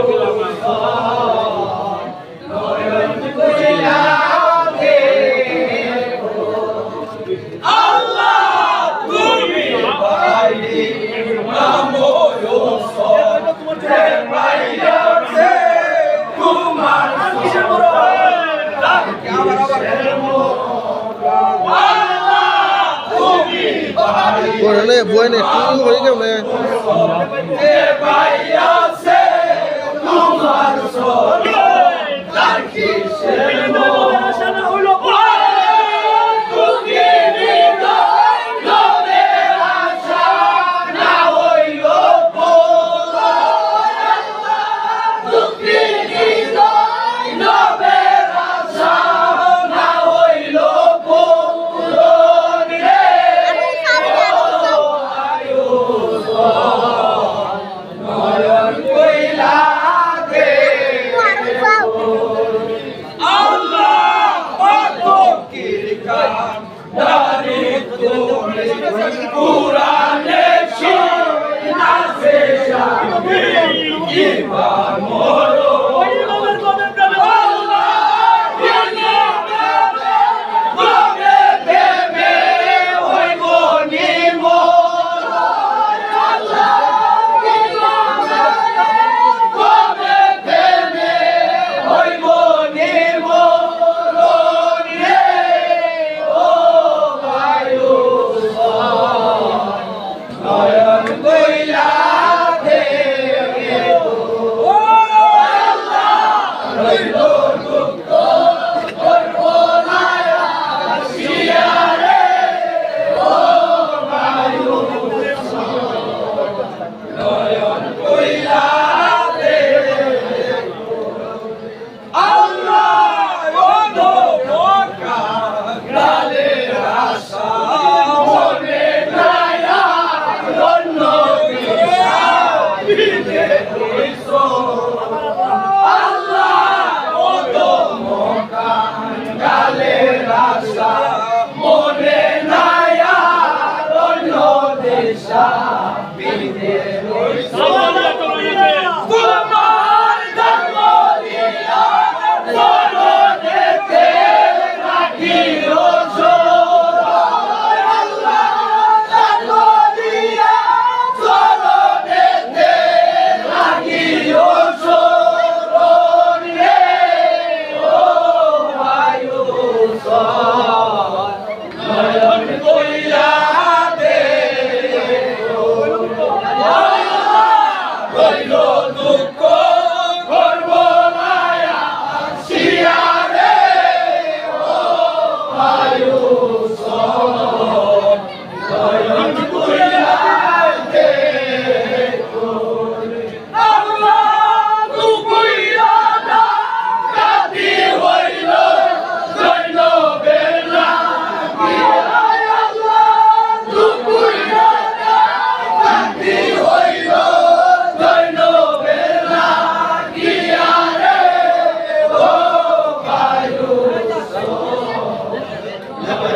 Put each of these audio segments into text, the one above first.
করলাম Bueno, no es bueno, es muy bueno. Bye.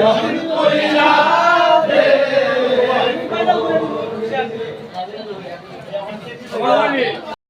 করিলাম